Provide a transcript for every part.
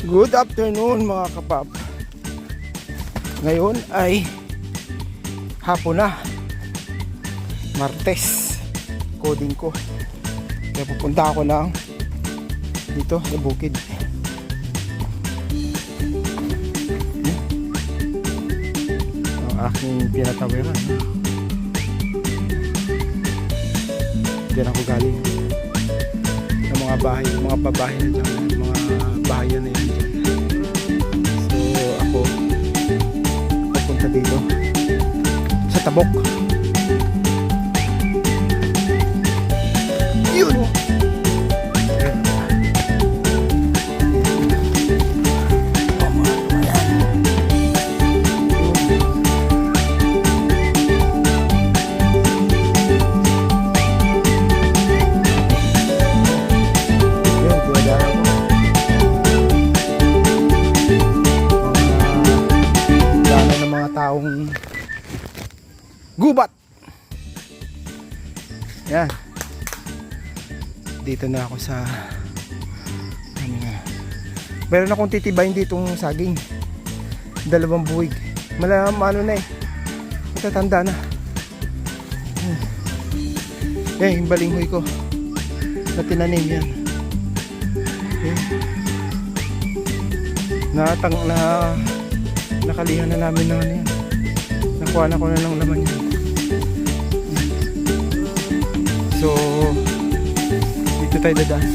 Good afternoon mga kapap. Ngayon ay hapon na. Martes. Coding ko. Kaya pupunta ako lang dito sa bukid. Ang aking pinatawiran. Diyan ako galing. Sa mga bahay, mga babahay na dyan. Dito. Sa Tabok. Yan. Dito na ako sa ano nga. Meron akong titibayin ditong saging. Dalawang buwig. Malam ano na eh. Matatanda na. Eh, yung balinghoy ko. Na tinanim yan. Yan. Natang na nakalihan na namin na ano yan. Nakuha na ko na ng laman yan. So, dito tayo dadaan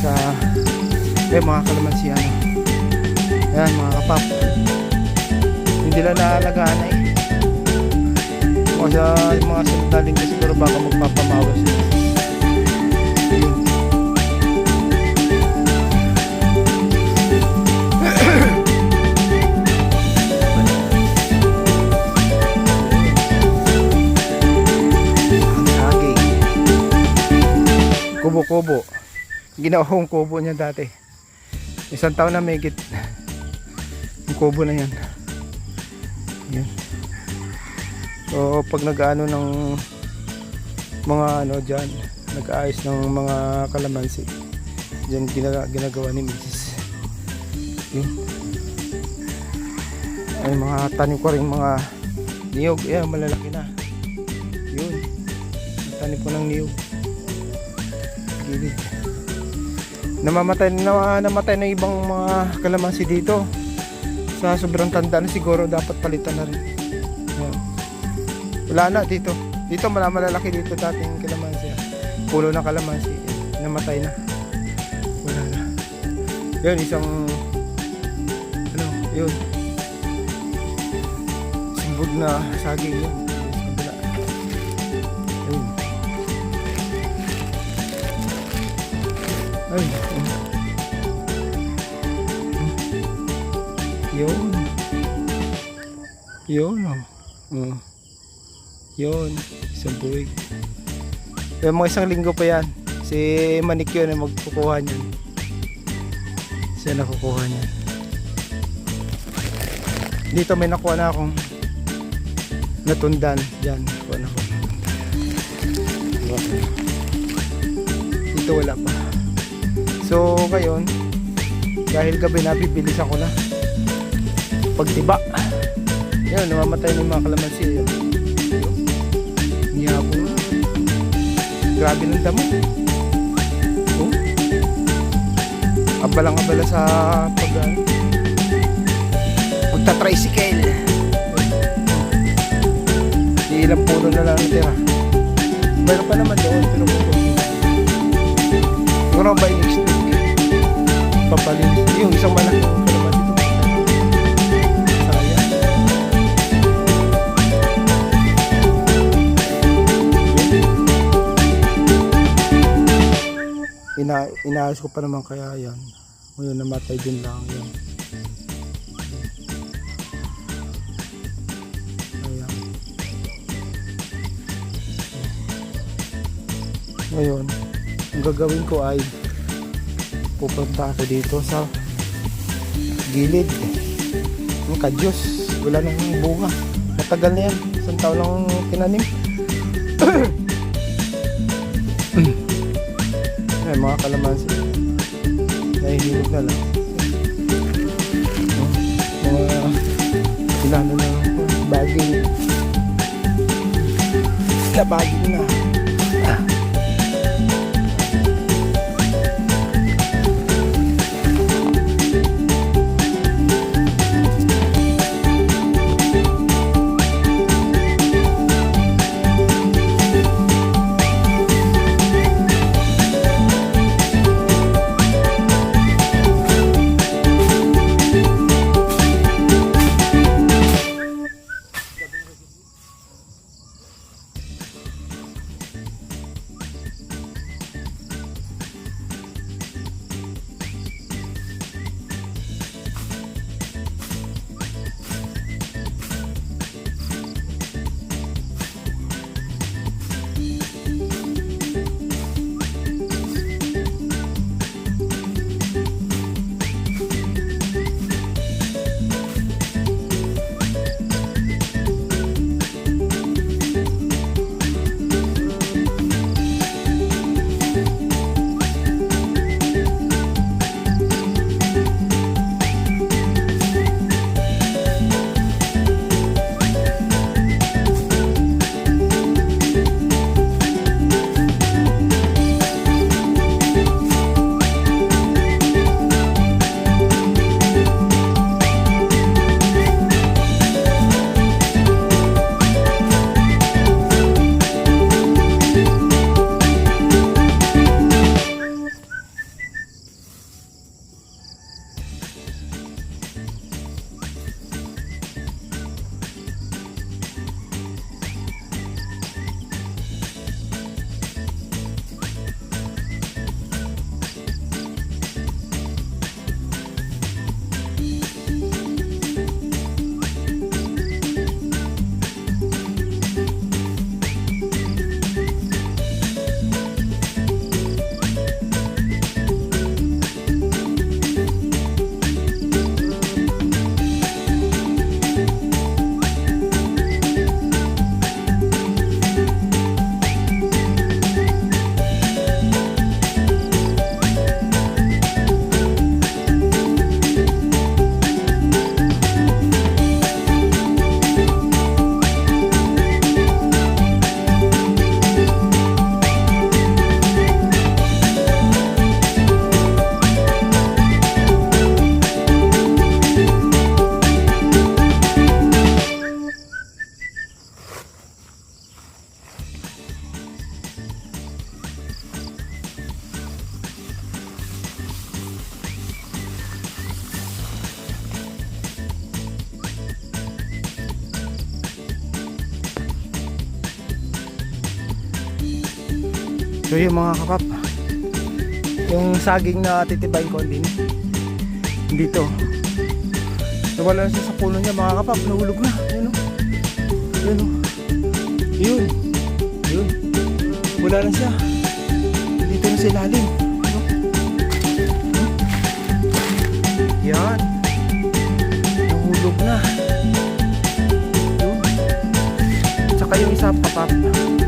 sa eh mga kalamansi ano. Ayan mga kapap. Hindi lang naalagaan na eh. Mga sa mga sunod na linggo siguro baka magpapamawas. Yun. Kubo-kubo. Ginawa kong kubo niya dati. Isang taon na may git. Yung kubo na yan. Yan. So pag nag-ano ng mga ano dyan, nag-aayos ng mga kalamansi. Diyan gina- ginagawa ni Mrs. Yun. Ay mga tanim ko rin mga niyog. Ayan, malalaki na. Yun. Tanim ko ng niyog. Gilid. Namamatay na namatay na ibang mga kalamansi dito. Sa sobrang tanda na siguro dapat palitan na rin. Wala na dito. Dito mala- malalaki dito dating kalamansi. ah. Puno ng kalamansi. Namatay na. Wala na. Yun isang ano, yun. Simbog na saging yun. Ay. Yun. Yun oh. Oh. Yun. Isang buwig. Yung mga isang linggo pa yan. Si Manik yun ang magkukuha niyan. Siya nakukuha niyan. Dito may nakuha na akong natundan. Diyan. Nakuha na ako. Dito wala pa. So ngayon, dahil gabi na bibilis ako na. Pagtiba. Yun, namamatay na yung mga kalamansi. Yun. Niyabo na. Grabe ng damo. Oh. Abalang abala sa pag uh, pagta-tricycle. Ilang puno na lang tira. Meron pa naman doon pero Siguro by next week. Papalinis. Yung isang malaki. Ina inaayos ko pa naman kaya yan. Ngayon namatay din lang yan. Ayan. Ngayon, ang gagawin ko ay pupunta ako dito sa gilid. Ang kadyos wala nang bunga. Matagal na yan. Isang taon lang tinanim. Ay mga kalamansi. Nahihilog na lang. Mga sinano na bagay. Na bagay na. So yung mga kakap, yung saging na titibayin ko din, dito. Nawala na siya sa puno niya mga kapap, nahulog na. Yun o. Yun o. Yun. Yun. Wala na siya. Dito na sa ilalim. Ano? Yan. Nahulog na. Yun. Tsaka yung isa kapap. Ayun.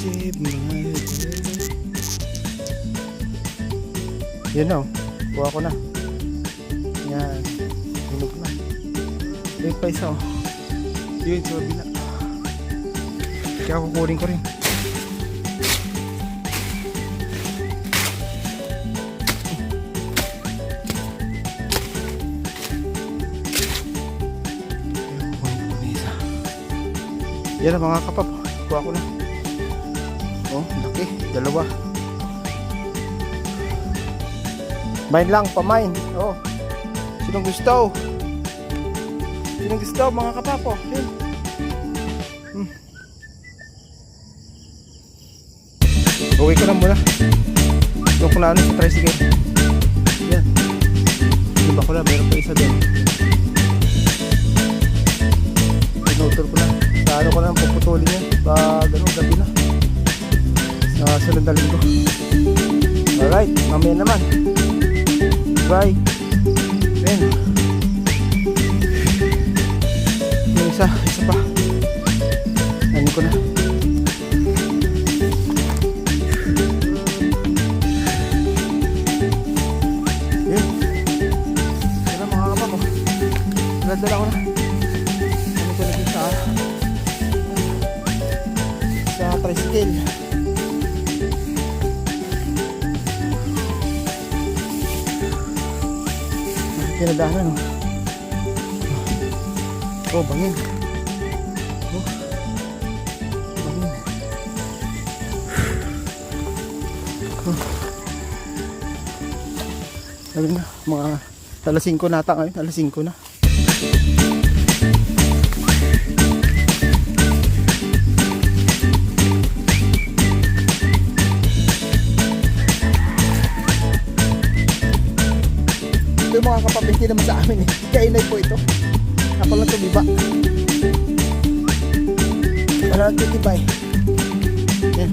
Yan na, oh. kuha ko na. Yan, hinog na. Ayun pa isa, oh. Yun, sa kabila. Kaya kukunin ko rin. Yan mga kapap. Kuha ko na. Oh, laki. Dalawa. Mine lang, pamain. Oh. Sinong gusto? Sinong gusto, mga kapapo? Yun. Hmm. Uwi ko na muna. Yung kung ano sa tricycle. Yan. Ko na, meron pa isa din. Pinutol ko na. Sa ano ko na, puputulin yan. Pag ano, gabi na. Sa sunod na linggo. Alright, mamaya naman. Bye. Then, yung isa, isa pa. Ano ko na. Dala-dala ko na. Pinadahan oh. Oh, bangin. Oh. Bangin. Oh. Sabi na, mga alas 5 nata ngayon, alas 5 na. Mga hindi naman sa amin eh. Kainay po ito. Ako lang tumiba. Wala lang titibay. Yan.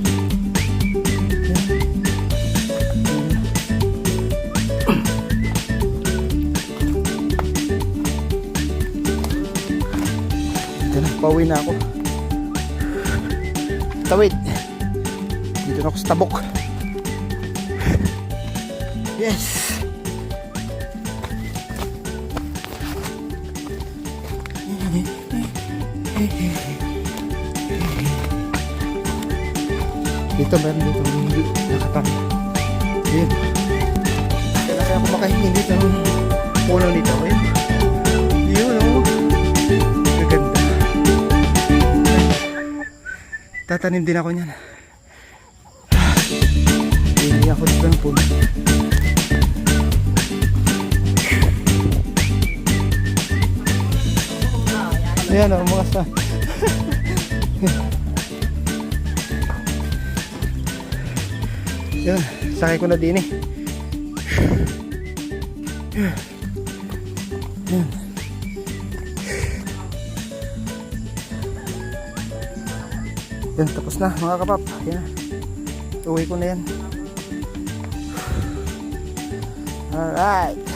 Ito na, pauwi na ako. Tawid. Dito na ako sa tabok. Dito meron dito nakatang. Ayun. Kaya ako makahingi dito ng puno nito. Ayun. Yun oh. Gaganda. Tatanim din ako niyan. Ayan oh, mga sa... Yan, sakay ko na din eh. Yan. Yan, tapos na mga kapap. Yan. Uwi ko na yan. Alright.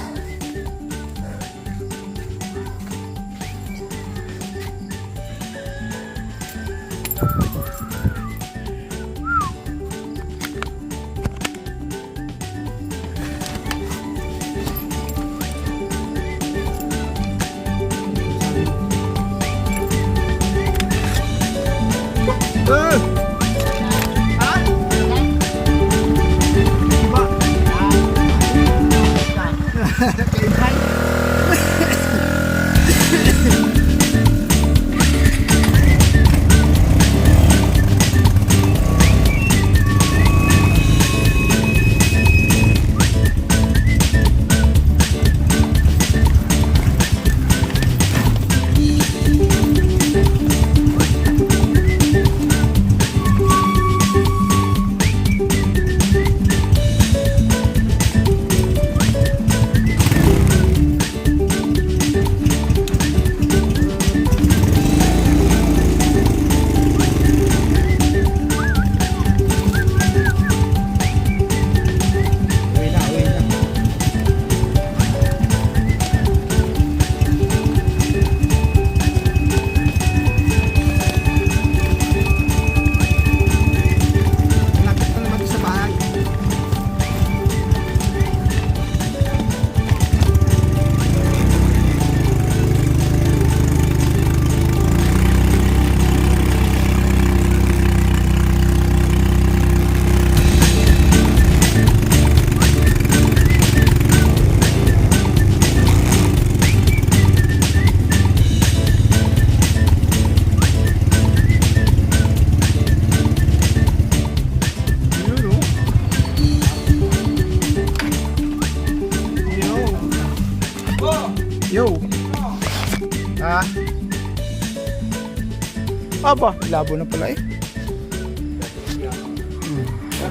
Aba, labo na pala eh.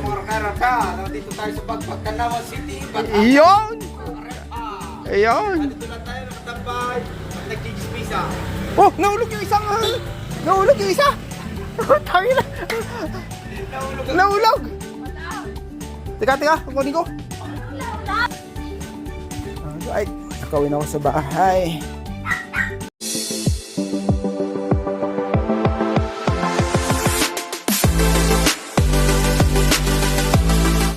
Raka-raka, nandito tayo sa Pagpagkanawa City. Iyon! Ayun! Dito lang tayo nakatambay. At nagkikispisa. Oh, nahulog yung isang... nahulog yung isa! Tayo na! Nahulog Nahulog! Teka, teka, kunin ko. Ay, nakawin ako sa bahay.